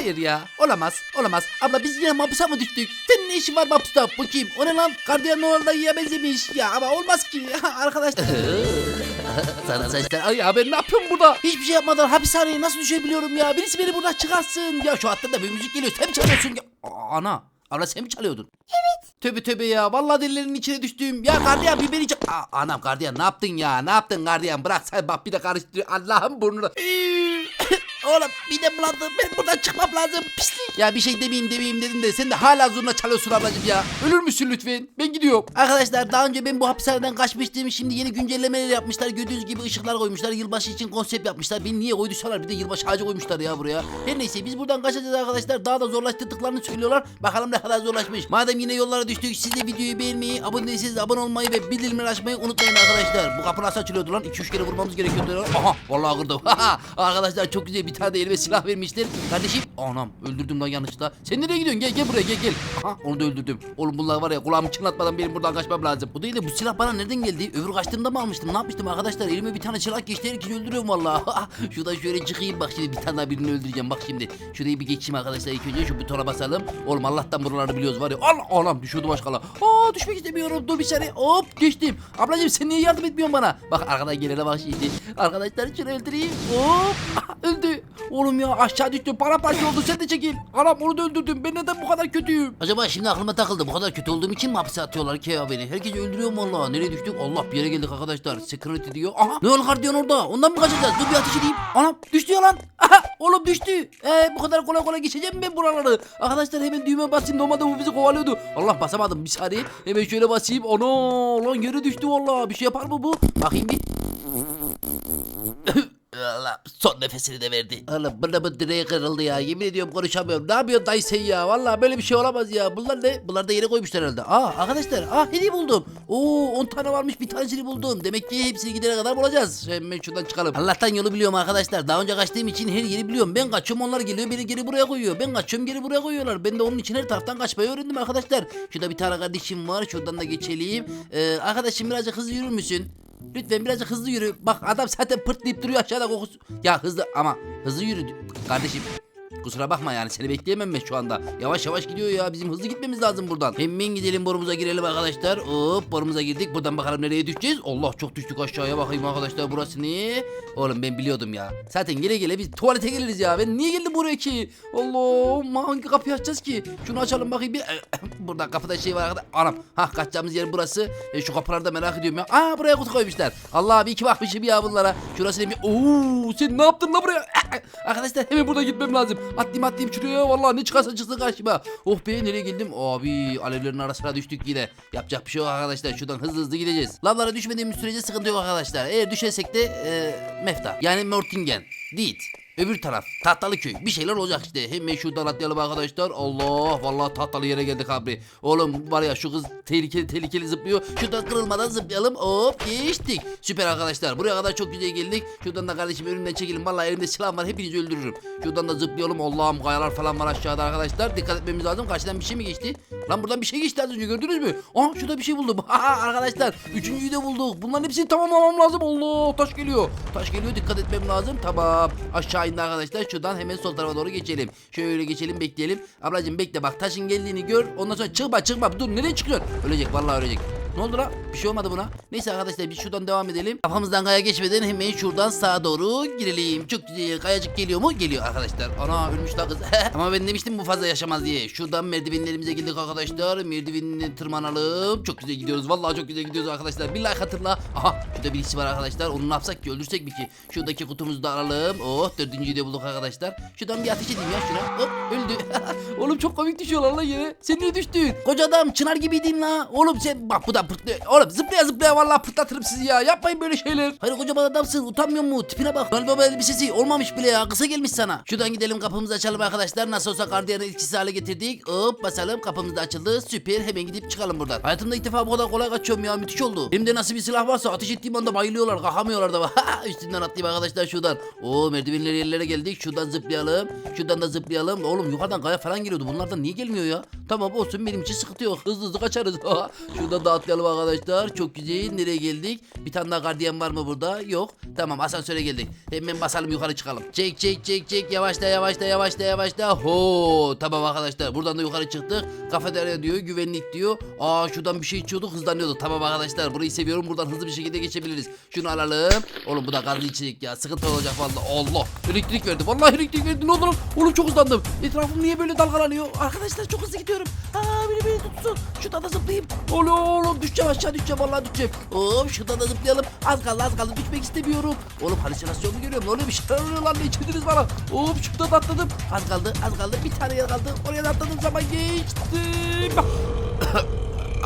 Hayır ya olamaz olamaz. Abla biz yine mapusa mı düştük? Senin ne işin var mapusta? Bu kim? O ne lan? Gardiyan yiye benzemiş. Ya ama olmaz ki. Arkadaşlar. Sana saçlar. Ay ya ben ne yapıyorum burada? Hiçbir şey yapmadan hapishaneye nasıl düşebiliyorum ya? Birisi beni buradan çıkarsın. Ya şu hatta da bir müzik geliyor. Sen mi çalıyorsun? Ya? Aa, Ana. Abla sen mi çalıyordun? Evet. Tövbe tövbe ya. Vallahi delilerin içine düştüm. Ya gardiyan bir beni çal... Aa, anam gardiyan ne yaptın ya? Ne yaptın gardiyan? Bırak sen bak bir de karıştırıyor. Allah'ım burnunu. Oğlum bir de bulandı. Ben buradan çıkmam lazım. Pislik. Ya bir şey demeyeyim demeyeyim dedim de sen de hala zurna çalıyorsun ablacığım ya. Ölür müsün lütfen? Ben gidiyorum. Arkadaşlar daha önce ben bu hapishaneden kaçmıştım. Şimdi yeni güncellemeler yapmışlar. Gördüğünüz gibi ışıklar koymuşlar. Yılbaşı için konsept yapmışlar. Beni niye koyduysalar bir de yılbaşı ağacı koymuşlar ya buraya. Her neyse biz buradan kaçacağız arkadaşlar. Daha da zorlaştırdıklarını söylüyorlar. Bakalım ne kadar zorlaşmış. Madem yine yollara düştük siz de videoyu beğenmeyi, abone değilseniz abone olmayı ve bildirimleri açmayı unutmayın arkadaşlar. Bu kapı nasıl açılıyordu lan? 2-3 kere vurmamız gerekiyordu. Aha vallahi kırdım. arkadaşlar çok güzel bir tane de elime silah vermişler. Kardeşim anam öldürdüm lan yanlışlıkla. Sen nereye gidiyorsun? Gel gel buraya gel gel. Aha onu da öldürdüm. Oğlum bunlar var ya kulağımı çınlatmadan benim buradan kaçmam lazım. Bu değil de bu silah bana nereden geldi? Öbür kaçtığımda mı almıştım? Ne yapmıştım arkadaşlar? Elime bir tane silah geçti. Herkesi öldürüyorum vallahi. Şuradan şöyle çıkayım bak şimdi bir tane daha birini öldüreceğim. Bak şimdi. Şurayı bir geçeyim arkadaşlar. İlk önce şu butona basalım. Oğlum Allah'tan buraları biliyoruz var ya. Allah anam düşüyordu başkala. Aa düşmek istemiyorum. Dur bir saniye. Hop geçtim. Ablacığım sen niye yardım etmiyorsun bana? Bak arkadan gelene bak şimdi. Arkadaşlar şunu öldüreyim. Hop. Öldü. Oğlum ya aşağı düştü. Paramparça oldu. Sen de çekil. Anam onu da öldürdüm. Ben neden bu kadar kötüyüm? Acaba şimdi aklıma takıldı. Bu kadar kötü olduğum için mi hapse atıyorlar ki ya beni? Herkesi öldürüyorum valla. Nereye düştük? Allah bir yere geldik arkadaşlar. Security diyor. Aha ne oldu gardiyan orada? Ondan mı kaçacağız? Dur bir ateş edeyim. Anam düştü ya lan. Aha oğlum düştü. Ee, bu kadar kolay kolay geçeceğim ben buraları? Arkadaşlar hemen düğme basayım. Normalde bu bizi kovalıyordu. Allah basamadım bir saniye. Hemen şöyle basayım. Ana lan yere düştü valla. Bir şey yapar mı bu? Bakayım bir. Son nefesini de verdi. Allah bana bu direği kırıldı ya. Yemin ediyorum konuşamıyorum. Ne yapıyorsun dayı sen ya? Valla böyle bir şey olamaz ya. Bunlar ne? Bunlar da yere koymuşlar herhalde. Aa arkadaşlar. Aa hediye buldum. Oo 10 tane varmış bir tanesini buldum. Demek ki hepsini gidene kadar bulacağız. Hemen şuradan çıkalım. Allah'tan yolu biliyorum arkadaşlar. Daha önce kaçtığım için her yeri biliyorum. Ben kaçıyorum onlar geliyor beni geri buraya koyuyor. Ben kaçıyorum geri buraya koyuyorlar. Ben de onun için her taraftan kaçmayı öğrendim arkadaşlar. Şurada bir tane kardeşim var. Şuradan da geçelim. Ee, arkadaşım birazcık hızlı yürür müsün? Lütfen birazcık hızlı yürü. Bak adam zaten pırtlayıp duruyor aşağıda kokusu. Ya hızlı ama hızlı yürü kardeşim. Kusura bakma yani seni bekleyemem ben şu anda. Yavaş yavaş gidiyor ya. Bizim hızlı gitmemiz lazım buradan. Hemen gidelim borumuza girelim arkadaşlar. Hop borumuza girdik. Buradan bakalım nereye düşeceğiz. Allah çok düştük aşağıya bakayım arkadaşlar burası ne? Oğlum ben biliyordum ya. Zaten gele gele biz tuvalete geliriz ya. Ben niye geldim buraya ki? Allah hangi kapıyı açacağız ki? Şunu açalım bakayım bir. Burada kapıda şey var arkadaşlar. Anam. Ha kaçacağımız yer burası. E, şu kapıları da merak ediyorum ya. Aa buraya kutu koymuşlar. Allah bir iki bakmışım ya bunlara. Şurası ne bir. Oo sen ne yaptın la buraya? Arkadaşlar hemen burada gitmem lazım. Atlayayım atlayayım şuraya. Vallahi ne çıkarsa çıksın karşıma. Oh be nereye geldim? Abi alevlerin arasına düştük yine. Yapacak bir şey yok arkadaşlar. Şuradan hızlı hızlı gideceğiz. Lavlara düşmediğimiz sürece sıkıntı yok arkadaşlar. Eğer düşersek de e, mefta. Yani Mortingen. Değil. Öbür taraf tahtalı köy. Bir şeyler olacak işte. Hemen şuradan atlayalım arkadaşlar. Allah vallahi tahtalı yere geldik abi. Oğlum var ya şu kız tehlikeli tehlikeli zıplıyor. Şuradan kırılmadan zıplayalım. Hop geçtik. Süper arkadaşlar. Buraya kadar çok güzel geldik. Şuradan da kardeşim önümden çekelim vallahi elimde silah var. Hepinizi öldürürüm. Şuradan da zıplayalım. Allah'ım kayalar falan var aşağıda arkadaşlar. Dikkat etmemiz lazım. Karşıdan bir şey mi geçti? Lan buradan bir şey geçti az önce. Gördünüz mü? Aa şurada bir şey buldum. Arkadaşlar üçüncüyü de bulduk. Bunların hepsini tamamlamam lazım. Allah taş geliyor. Taş geliyor. Dikkat etmem lazım. Tamam. Aşağı indi arkadaşlar. Şuradan hemen sol tarafa doğru geçelim. Şöyle geçelim bekleyelim. Ablacığım bekle bak taşın geldiğini gör. Ondan sonra çıkma çıkma. Dur nereye çıkıyorsun? Ölecek vallahi ölecek. Ne oldu la? Bir şey olmadı buna. Neyse arkadaşlar biz şuradan devam edelim. Kafamızdan kaya geçmeden hemen şuradan sağa doğru girelim. Çok güzel. Kayacık geliyor mu? Geliyor arkadaşlar. Ana ölmüş la kız. Ama ben demiştim bu fazla yaşamaz diye. Şuradan merdivenlerimize geldik arkadaşlar. Merdivenine tırmanalım. Çok güzel gidiyoruz. Vallahi çok güzel gidiyoruz arkadaşlar. Bir like hatırla. Aha şurada birisi var arkadaşlar. Onu ne yapsak ki? Öldürsek mi ki? Şuradaki kutumuzu da alalım. Oh dördüncüyü de bulduk arkadaşlar. Şuradan bir ateş edeyim ya şuna. Hop öldü. Oğlum çok komik düşüyorlar lan yere. Sen niye düştün? Koca adam çınar gibiydin la. Oğlum sen bak bu da pırtlıyor. Oğlum zıplaya zıplaya vallahi pırtlatırım sizi ya. Yapmayın böyle şeyler. Hayır kocaman adamsın. Utanmıyor mu? Tipine bak. Galiba bu elbisesi olmamış bile ya. Kısa gelmiş sana. Şuradan gidelim kapımızı açalım arkadaşlar. Nasıl olsa gardiyanı etkisiz hale getirdik. Hop basalım. Kapımız da açıldı. Süper. Hemen gidip çıkalım buradan. Hayatımda ilk defa bu kadar kolay kaçıyorum ya. Müthiş oldu. Hem de nasıl bir silah varsa ateş ettiğim anda bayılıyorlar. Kalkamıyorlar da. Üstünden atlayayım arkadaşlar şuradan. Oo merdivenleri yerlere geldik. Şuradan zıplayalım. Şuradan da zıplayalım. Oğlum yukarıdan kaya falan geliyordu. Bunlardan niye gelmiyor ya? Tamam olsun benim için sıkıntı yok. Hızlı hızlı kaçarız. şuradan da atlayalım. arkadaşlar. Çok güzel. Nereye geldik? Bir tane daha gardiyan var mı burada? Yok. Tamam asansöre geldik. Hemen basalım yukarı çıkalım. Çek çek çek çek. Yavaşla yavaşla yavaşla yavaşla. Ho tamam arkadaşlar. Buradan da yukarı çıktık. Kafeterya diyor. Güvenlik diyor. Aa şuradan bir şey içiyorduk hızlanıyorduk. Tamam arkadaşlar. Burayı seviyorum. Buradan hızlı bir şekilde geçebiliriz. Şunu alalım. Oğlum bu da gazlı içecek ya. Sıkıntı olacak vallahi. Allah. Elektrik verdi. Vallahi elektrik verdi. Ne lan? Oğlum çok hızlandım. Etrafım niye böyle dalgalanıyor? Arkadaşlar çok hızlı gidiyorum. Aa beni beni tutsun. Şuradan da zıplayayım. Oğlum oğlum düşeceğim aşağı düşeceğim. Vallahi düşeceğim. Hop şuradan da zıplayalım. Az kaldı az kaldı. Düşmek istemiyorum. Oğlum halüsinasyon mu görüyorum? Ne oluyor bir şeyler oluyor lan. Ne içirdiniz bana? Hop şuradan da atladım. Az kaldı az kaldı. Bir tane yer kaldı. Oraya da atladığım zaman geçtim.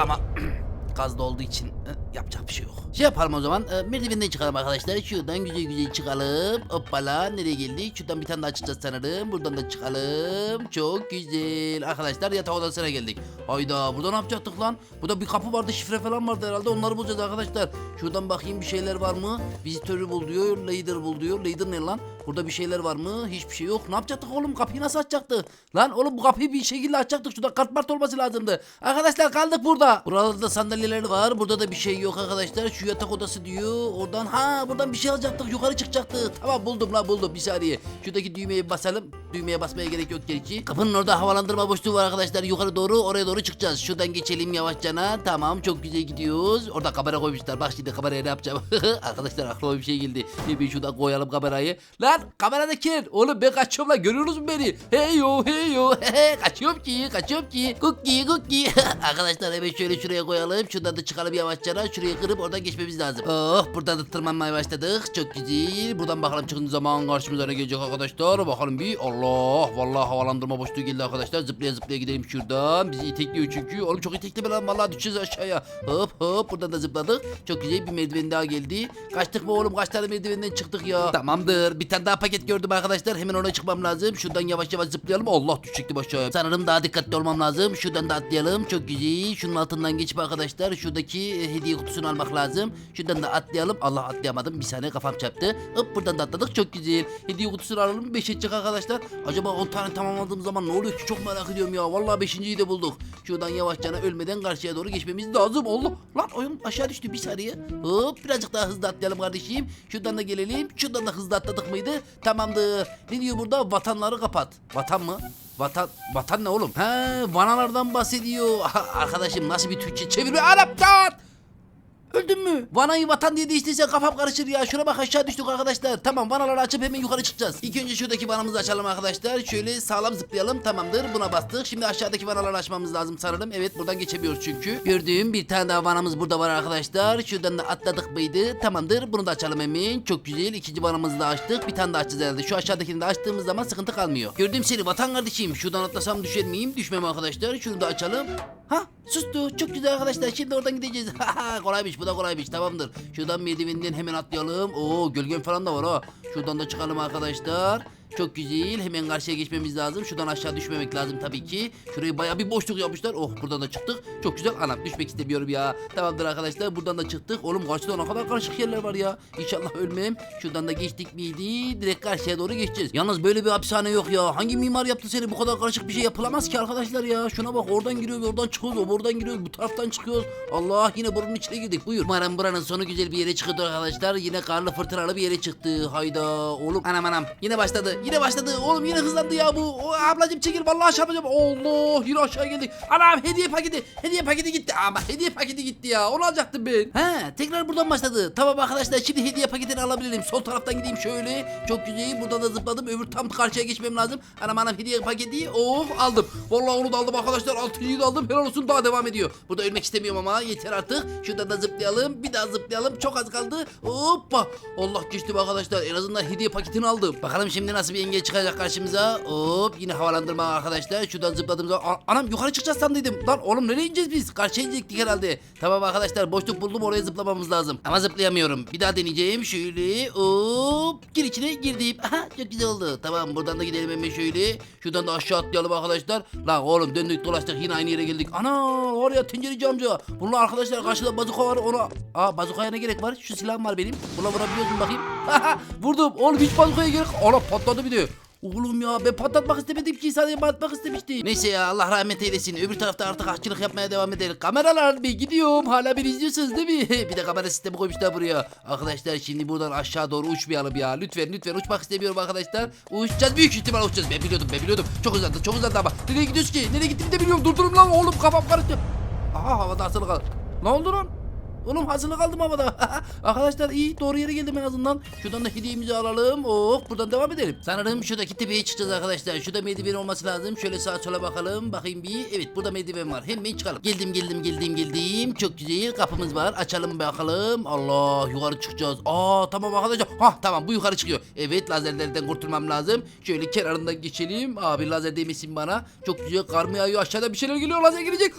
Ama gazda olduğu için yapacak bir şey yok. Şey yapalım o zaman e, merdivenden çıkalım arkadaşlar. Şuradan güzel güzel çıkalım. Hoppala nereye geldik? Şuradan bir tane daha çıkacağız sanırım. Buradan da çıkalım. Çok güzel. Arkadaşlar yatak odasına geldik. Hayda burada ne yapacaktık lan? Burada bir kapı vardı şifre falan vardı herhalde. Onları bulacağız arkadaşlar. Şuradan bakayım bir şeyler var mı? Vizitörü bul diyor. Leader bul diyor. Leader ne lan? Burada bir şeyler var mı? Hiçbir şey yok. Ne yapacaktık oğlum? Kapıyı nasıl açacaktık? Lan oğlum bu kapıyı bir şekilde açacaktık. Şurada kartmart olması lazımdı. Arkadaşlar kaldık burada. Buralarda sandalyeler var. Burada da bir şey yok arkadaşlar. Şu yatak odası diyor. Oradan ha buradan bir şey alacaktık. Yukarı çıkacaktık. Tamam buldum la buldum. Bir saniye. Şuradaki düğmeye basalım. Düğmeye basmaya gerek yok gerçi. Kapının orada havalandırma boşluğu var arkadaşlar. Yukarı doğru oraya doğru çıkacağız. Şuradan geçelim yavaşçana. Tamam çok güzel gidiyoruz. Orada kamera koymuşlar. Bak şimdi kameraya ne yapacağım. arkadaşlar aklıma bir şey geldi. Bir şuradan koyalım kamerayı. Lan kamerada kim? Oğlum ben kaçıyorum lan. Görüyorsunuz mu beni? Hey yo hey yo. kaçıyorum ki kaçıyorum ki. Cookie cookie. arkadaşlar hemen şöyle şuraya koyalım. Şuradan da çıkalım yavaşçana. Şuraya kırıp oradan geçmemiz lazım. Oh buradan da tırmanmaya başladık. Çok güzel. Buradan bakalım çıkın zaman karşımıza ne gelecek arkadaşlar. Bakalım bir. Allah. Vallahi havalandırma boşluğu geldi arkadaşlar. Zıplaya zıplaya gidelim şuradan. Bizi itekliyor çünkü. Oğlum çok itekleme lan. Vallahi düşeceğiz aşağıya. Hop hop. Buradan da zıpladık. Çok güzel bir merdiven daha geldi. Kaçtık mı oğlum? Kaç tane merdivenden çıktık ya? Tamamdır. Bir tane daha paket gördüm arkadaşlar. Hemen ona çıkmam lazım. Şuradan yavaş yavaş zıplayalım. Allah düşecektim aşağıya. Sanırım daha dikkatli olmam lazım. Şuradan da atlayalım. Çok güzel. Şunun altından geçip arkadaşlar. Şuradaki e, hediye kutusunu almak lazım. Şuradan da atlayalım. Allah atlayamadım. Bir saniye kafam çarptı. Hop buradan da atladık. Çok güzel. Hediye kutusunu alalım. 5 edecek arkadaşlar. Acaba 10 tane tamamladığım zaman ne oluyor ki? Çok merak ediyorum ya. Vallahi 5.yi de bulduk. Şuradan yavaşça ölmeden karşıya doğru geçmemiz lazım. Allah. Lan oyun aşağı düştü bir saniye. Hop birazcık daha hızlı atlayalım kardeşim. Şuradan da gelelim. Şuradan da hızlı atladık mıydı? Tamamdır. Ne diyor burada? Vatanları kapat. Vatan mı? Vatan vatan ne oğlum? He, vanalardan bahsediyor. Arkadaşım nasıl bir Türkçe çeviriyor? Arap tat! Öldün mü? Vanayı vatan diye değiştirsen kafam karışır ya. Şuna bak aşağı düştük arkadaşlar. Tamam vanaları açıp hemen yukarı çıkacağız. İlk önce şuradaki vanamızı açalım arkadaşlar. Şöyle sağlam zıplayalım. Tamamdır. Buna bastık. Şimdi aşağıdaki vanaları açmamız lazım sanırım. Evet buradan geçemiyoruz çünkü. Gördüğüm bir tane daha vanamız burada var arkadaşlar. Şuradan da atladık mıydı? Tamamdır. Bunu da açalım hemen. Çok güzel. İkinci vanamızı da açtık. Bir tane daha açacağız herhalde. Şu aşağıdakini de açtığımız zaman sıkıntı kalmıyor. Gördüm seni vatan kardeşim. Şuradan atlasam düşer miyim? Düşmem arkadaşlar. Şunu da açalım. Ha sustu. Çok güzel arkadaşlar. Şimdi oradan gideceğiz. kolaymış bu da kolaymış. Tamamdır. Şuradan merdivenden hemen atlayalım. Oo gölgen falan da var ha. Şuradan da çıkalım arkadaşlar. Çok güzel. Hemen karşıya geçmemiz lazım. Şuradan aşağı düşmemek lazım tabii ki. Şurayı bayağı bir boşluk yapmışlar. Oh buradan da çıktık. Çok güzel. Anam düşmek istemiyorum ya. Tamamdır arkadaşlar. Buradan da çıktık. Oğlum karşıda ne kadar karışık yerler var ya. İnşallah ölmem. Şuradan da geçtik miydi? Direkt karşıya doğru geçeceğiz. Yalnız böyle bir hapishane yok ya. Hangi mimar yaptı seni? Bu kadar karışık bir şey yapılamaz ki arkadaşlar ya. Şuna bak oradan giriyoruz, oradan çıkıyoruz, o buradan giriyoruz, bu taraftan çıkıyoruz. Allah yine buranın içine girdik. Buyur. Umarım buranın sonu güzel bir yere çıkıyordu arkadaşlar. Yine karlı fırtınalı bir yere çıktı. Hayda. Oğlum anam anam. Yine başladı. Yine başladı. Oğlum yine hızlandı ya bu. O, ablacım çekil vallahi aşağı yapacağım. Allah yine aşağı geldik. Anam hediye paketi. Hediye paketi gitti. Ama hediye paketi gitti ya. Onu alacaktım ben. He tekrar buradan başladı. Tamam arkadaşlar şimdi hediye paketini alabilirim. Sol taraftan gideyim şöyle. Çok güzel. Buradan da zıpladım. Öbür tam karşıya geçmem lazım. Anam anam hediye paketi. Oh aldım. Vallahi onu da aldım arkadaşlar. Altıyı da aldım. Helal olsun daha devam ediyor. Burada ölmek istemiyorum ama yeter artık. Şuradan da zıplayalım. Bir daha zıplayalım. Çok az kaldı. Hoppa. Allah geçtim arkadaşlar. En azından hediye paketini aldım. Bakalım şimdi nasıl bir engel çıkacak karşımıza. Hop yine havalandırma arkadaşlar. Şuradan zıpladığım zaman. Anam yukarı çıkacağız sandıydım. Lan oğlum nereye ineceğiz biz? Karşıya inecektik herhalde. Tamam arkadaşlar boşluk buldum oraya zıplamamız lazım. Ama zıplayamıyorum. Bir daha deneyeceğim. Şöyle hop gir içine girdim. Aha çok güzel oldu. Tamam buradan da gidelim hemen şöyle. Şuradan da aşağı atlayalım arkadaşlar. Lan oğlum döndük dolaştık yine aynı yere geldik. Ana oraya tencereci amca. Bunlar arkadaşlar karşıda bazuka var ona. Aa bazukaya ne gerek var? Şu silahım var benim. Buna vurabiliyorsun bakayım. Vurdum. Oğlum hiç bazukaya gerek. Ana patladı bir de. Oğlum ya ben patlatmak istemedim ki sadece batmak istemiştim. Neyse ya Allah rahmet eylesin. Öbür tarafta artık aşçılık yapmaya devam edelim. Kameralar bir gidiyorum. Hala bir izliyorsunuz değil mi? bir de kamera sistemi koymuşlar buraya. Arkadaşlar şimdi buradan aşağı doğru uçmayalım ya. Lütfen lütfen uçmak istemiyorum arkadaşlar. Uçacağız büyük ihtimal uçacağız. Ben biliyordum ben biliyordum. Çok uzandı çok uzandı ama. Nereye gidiyoruz ki? Nereye gittiğimi de biliyorum. Durdurun lan oğlum kafam karıştı. Aha havada asılı kaldı. Ne oldu lan? Oğlum hazırlık aldım havada. Arkadaşlar iyi doğru yere geldim en azından. Şuradan da hediyemizi alalım. Oh buradan devam edelim. Sanırım şuradaki tepeye çıkacağız arkadaşlar. Şurada merdiven olması lazım. Şöyle sağa sola bakalım. Bakayım bir. Evet burada merdiven var. Hemen çıkalım. Geldim geldim geldim geldim. Çok güzel kapımız var. Açalım bakalım. Allah yukarı çıkacağız. Aa tamam arkadaşlar. Ha tamam bu yukarı çıkıyor. Evet lazerlerden kurtulmam lazım. Şöyle kenarından geçelim. Abi lazer değmesin bana. Çok güzel kar mı yağıyor. Aşağıda bir şeyler geliyor. Lazer gelecek.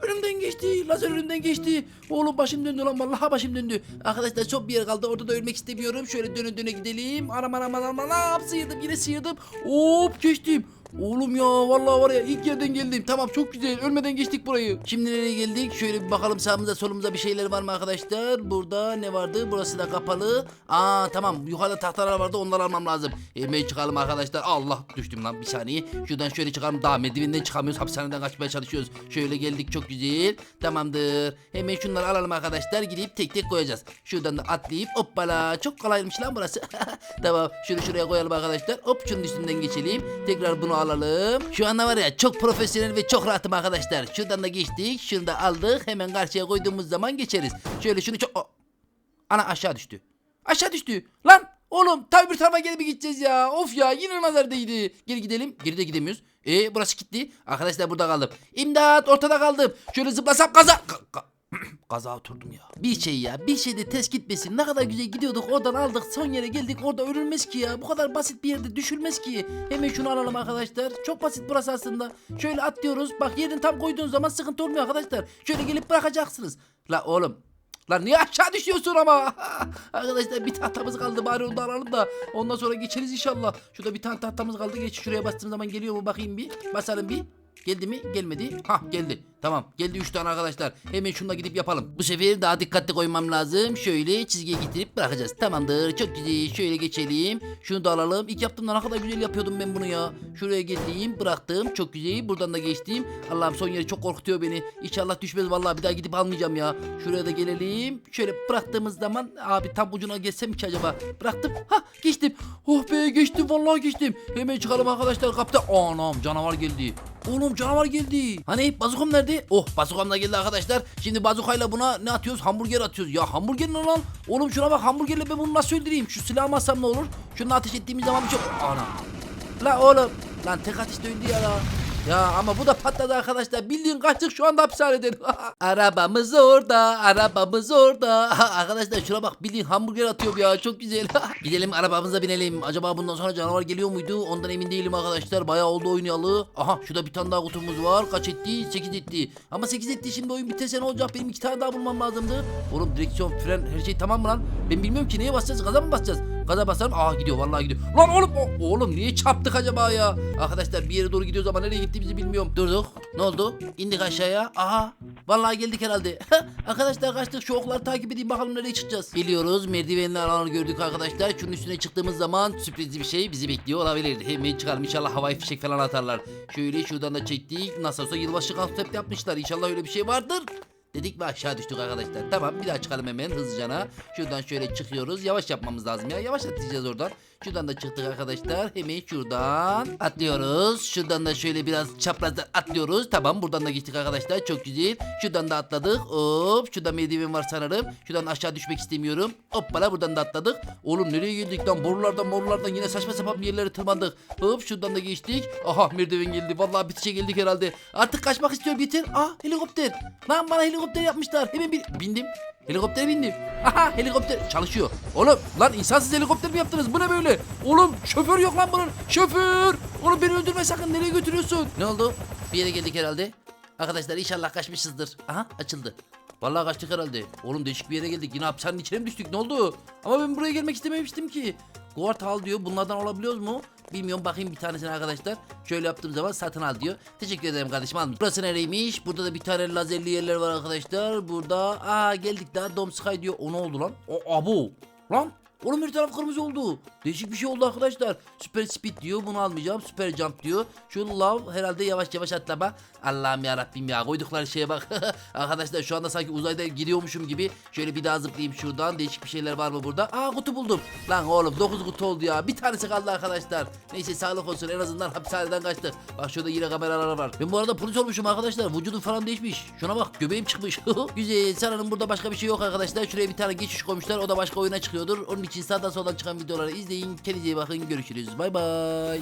Önümden geçti. Lazer önümden geçti. Oğlum başım döndü lan vallahi başım döndü. Arkadaşlar çok bir yer kaldı. Orada da ölmek istemiyorum. Şöyle döne döne gidelim. Anam anam anam anam. Sıyırdım yine sıyırdım. Hop geçtim. Oğlum ya vallahi var ya ilk yerden geldim. Tamam çok güzel. Ölmeden geçtik burayı. Şimdi nereye geldik? Şöyle bir bakalım sağımıza solumuza bir şeyler var mı arkadaşlar? Burada ne vardı? Burası da kapalı. Aa tamam. Yukarıda tahtalar vardı. Onları almam lazım. Hemen çıkalım arkadaşlar. Allah düştüm lan bir saniye. Şuradan şöyle çıkalım. Daha merdivenden çıkamıyoruz. Hapishaneden kaçmaya çalışıyoruz. Şöyle geldik çok güzel. Tamamdır. Hemen şunları alalım arkadaşlar. Gidip tek tek koyacağız. Şuradan da atlayıp hoppala. Çok kolaymış lan burası. tamam. Şunu şuraya koyalım arkadaşlar. Hop şunun üstünden geçelim. Tekrar bunu alalım. Şu anda var ya çok profesyonel ve çok rahatım arkadaşlar. Şuradan da geçtik. Şunu da aldık. Hemen karşıya koyduğumuz zaman geçeriz. Şöyle şunu çok... Ana aşağı düştü. Aşağı düştü. Lan oğlum tabi bir tarafa geri gideceğiz ya? Of ya yine nazar değdi. Geri gidelim. Geri de gidemiyoruz. E burası gitti. Arkadaşlar burada kaldım. İmdat ortada kaldım. Şöyle zıplasam kaza... Ka- ka- Kaza oturdum ya. Bir şey ya bir şeyde ters gitmesin. Ne kadar güzel gidiyorduk oradan aldık son yere geldik orada ölünmez ki ya. Bu kadar basit bir yerde düşülmez ki. Hemen şunu alalım arkadaşlar. Çok basit burası aslında. Şöyle atlıyoruz. Bak yerini tam koyduğun zaman sıkıntı olmuyor arkadaşlar. Şöyle gelip bırakacaksınız. La oğlum Lan niye aşağı düşüyorsun ama? Arkadaşlar bir tahtamız kaldı bari onu da alalım da ondan sonra geçeriz inşallah. Şurada bir tane tahtamız kaldı. Geç şuraya bastığım zaman geliyor mu bakayım bir. Basalım bir. Geldi mi? Gelmedi. Ha geldi. Tamam geldi 3 tane arkadaşlar. Hemen şununla gidip yapalım. Bu sefer daha dikkatli koymam lazım. Şöyle çizgiye getirip bırakacağız. Tamamdır. Çok güzel. Şöyle geçelim. Şunu da alalım. İlk yaptığımda ne kadar güzel yapıyordum ben bunu ya. Şuraya geldim. Bıraktım. Çok güzel. Buradan da geçtim. Allah'ım son yeri çok korkutuyor beni. İnşallah düşmez vallahi bir daha gidip almayacağım ya. Şuraya da gelelim. Şöyle bıraktığımız zaman abi tam ucuna geçsem ki acaba. Bıraktım. Ha geçtim. Oh be geçtim vallahi geçtim. Hemen çıkalım arkadaşlar kapta. Anam canavar geldi. Oğlum canavar geldi. Hani bazukom nerede? Oh bazukom da geldi arkadaşlar. Şimdi bazukayla buna ne atıyoruz? Hamburger atıyoruz. Ya hamburger ne lan? Oğlum şuna bak hamburgerle ben bunu nasıl öldüreyim? Şu silahı alsam ne olur? Şunu ateş ettiğimiz zaman bir şey... Ana. La oğlum. Lan tek ateşte öldü ya la. Ya ama bu da patladı arkadaşlar. Bildiğin kaçtık şu anda hapishaneden. arabamız orada, arabamız orada. arkadaşlar şuna bak bildiğin hamburger atıyorum ya çok güzel. Gidelim arabamıza binelim. Acaba bundan sonra canavar geliyor muydu? Ondan emin değilim arkadaşlar. Bayağı oldu oynayalı. Aha şurada bir tane daha kutumuz var. Kaç etti? 8 etti. Ama 8 etti şimdi oyun biterse ne olacak? Benim iki tane daha bulmam lazımdı. Oğlum direksiyon, fren her şey tamam mı lan? Ben bilmiyorum ki neye basacağız? Gaza mı basacağız? Gaza basarım. Aa gidiyor vallahi gidiyor. Lan oğlum oğlum niye çarptık acaba ya? Arkadaşlar bir yere doğru gidiyoruz ama nereye gittiğimizi bilmiyorum. Durduk. Ne oldu? İndik aşağıya. Aha. Vallahi geldik herhalde. arkadaşlar kaçtık şu okları takip edeyim bakalım nereye çıkacağız. Biliyoruz merdivenli alanı gördük arkadaşlar. Şunun üstüne çıktığımız zaman sürprizli bir şey bizi bekliyor olabilir. Hemen çıkalım inşallah havai fişek falan atarlar. Şöyle şuradan da çektik. Nasıl olsa yılbaşı konsept yapmışlar. İnşallah öyle bir şey vardır. Dedik ve aşağı düştük arkadaşlar. Tamam bir daha çıkalım hemen hızlıcana. Şuradan şöyle çıkıyoruz. Yavaş yapmamız lazım ya. Yavaş atlayacağız oradan. Şuradan da çıktık arkadaşlar. Hemen şuradan atlıyoruz. Şuradan da şöyle biraz çaprazdan atlıyoruz. Tamam buradan da geçtik arkadaşlar. Çok güzel. Şuradan da atladık. Hop. Şurada merdiven var sanırım. Şuradan aşağı düşmek istemiyorum. Hoppala buradan da atladık. Oğlum nereye geldik lan? Borulardan borulardan yine saçma sapan bir yerlere tırmandık. Hop şuradan da geçtik. Aha merdiven geldi. Vallahi bitişe geldik herhalde. Artık kaçmak istiyorum yeter. Ah helikopter. Lan bana helikopter yapmışlar. Hemen bir bindim. Helikoptere bindim. Aha helikopter çalışıyor. Oğlum lan insansız helikopter mi yaptınız? Bu ne böyle? Oğlum şoför yok lan bunun. Şoför. Oğlum beni öldürme sakın. Nereye götürüyorsun? Ne oldu? Bir yere geldik herhalde. Arkadaşlar inşallah kaçmışızdır. Aha açıldı. Vallahi kaçtık herhalde. Oğlum değişik bir yere geldik. Yine hapishanenin içine mi düştük? Ne oldu? Ama ben buraya gelmek istememiştim ki. Guard al diyor. Bunlardan alabiliyoruz mu? Bilmiyorum bakayım bir tanesini arkadaşlar. Şöyle yaptığım zaman satın al diyor. Teşekkür ederim kardeşim almış. Burası nereymiş? Burada da bir tane lazerli yerler var arkadaşlar. Burada aa geldik daha Dom Sky diyor. O ne oldu lan? O abu. Lan Oğlum her taraf kırmızı oldu. Değişik bir şey oldu arkadaşlar. Süper speed diyor. Bunu almayacağım. Süper jump diyor. Şu love herhalde yavaş yavaş atlama. Allah'ım ya Rabbim ya. Koydukları şeye bak. arkadaşlar şu anda sanki uzayda gidiyormuşum gibi. Şöyle bir daha zıplayayım şuradan. Değişik bir şeyler var mı burada? Aa kutu buldum. Lan oğlum 9 kutu oldu ya. Bir tanesi kaldı arkadaşlar. Neyse sağlık olsun. En azından hapishaneden kaçtık. Bak şurada yine kameralar var. Ben bu arada polis olmuşum arkadaşlar. Vücudum falan değişmiş. Şuna bak göbeğim çıkmış. Güzel. Sanırım burada başka bir şey yok arkadaşlar. Şuraya bir tane geçiş koymuşlar. O da başka oyuna çıkıyordur. Onun için sağdan soldan çıkan videoları izleyin. Kendinize iyi bakın. Görüşürüz. Bay bay.